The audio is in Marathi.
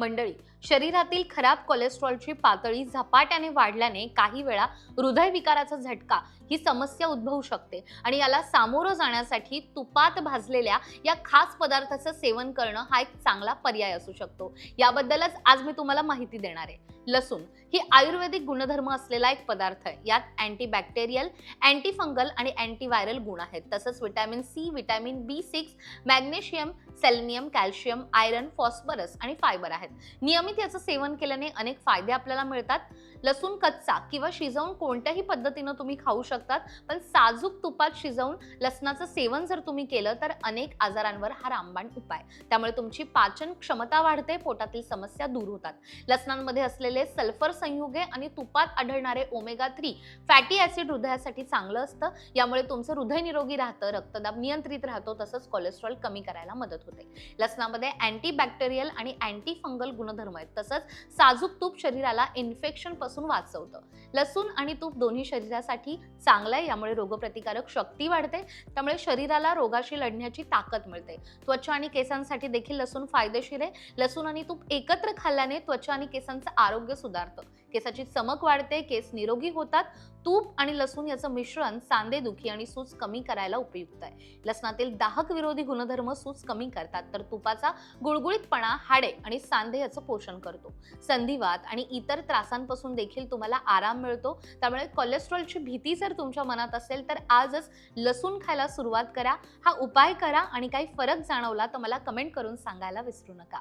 मंडळी. शरीरातील खराब कोलेस्ट्रॉलची पातळी झपाट्याने वाढल्याने काही वेळा हृदयविकाराचा झटका ही समस्या उद्भवू शकते. आणि याला सामोरं जाण्यासाठी तुपात भाजलेल्या या खास पदार्थाचं सेवन करणं हा एक चांगला पर्याय असू शकतो. याबद्दलच आज मी तुम्हाला माहिती देणार आहे. लसूण ही आयुर्वेदिक गुणधर्म असलेला एक पदार्थ आहे. यात अँटीबॅक्टेरियल अँटीफंगल आणि अँटीव्हायरल गुण आहेत. तसंच vitamin C vitamin B six magnesium selenium calcium iron phosphorus आणि फायबर आहेत. नियमित याचं सेवन केल्याने अनेक फायदे आपल्याला मिळतात. लसूण कच्चा किंवा शिजवून कोणत्याही पद्धतीनं तुम्ही खाऊ शकतात पण साजूक तुपात शिजवून लसणाचं सेवन जर तुम्ही केलं तर अनेक आजारांवर हा रामबाण उपाय. त्यामुळे तुमची पाचन क्षमता वाढते पोटातील समस्या दूर होतात. लसणांमध्ये असलेले सल्फर संयुगे आणि तुपात आढळणारे ओमेगा थ्री फॅटी ऍसिड हृदयासाठी चांगलं असतं. यामुळे तुमचं हृदय निरोगी राहतं रक्तदाब नियंत्रित राहतो तसंच कोलेस्ट्रॉल कमी करायला मदत होते. लसणामध्ये अँटी बॅक्टेरियल आणि अँटी फंगल गुणधर्म आहेत तसंच साजूक तूप शरीराला इन्फेक्शन पासून वाचवतं. लसूण आणि तूप दोन्ही शरीरासाठी चांगलं आहे यामुळे रोगप्रतिकारक शक्ती वाढते. त्यामुळे शरीराला रोगाशी लढण्याची ताकद मिळते. त्वचा आणि केसांसाठी देखील लसूण फायदेशीर आहे. लसूण आणि तूप एकत्र खाल्ल्याने त्वचा आणि केसांचं आरोग्य सुधारतं. केसाची चमक वाढते केस निरोगी होतात. तूप आणि लसूण याचं मिश्रण सांधेदुखी आणि सूज कमी करायला उपयुक्त आहे. लसणातील दाहक विरोधी गुणधर्म सूज कमी करतात तर तुपाचा गुळगुळीतपणा हाडे आणि सांधे याचं पोषण करतो. संधिवात आणि इतर त्रासांपासून देखील तुम्हाला आराम मिळतो. त्यामुळे कोलेस्ट्रॉलची भीती जर तुमच्या मनात असेल तर आजच लसूण खायला सुरुवात करा. हा उपाय करा आणि काही फरक जाणवला तर मला कमेंट करून सांगायला विसरू नका.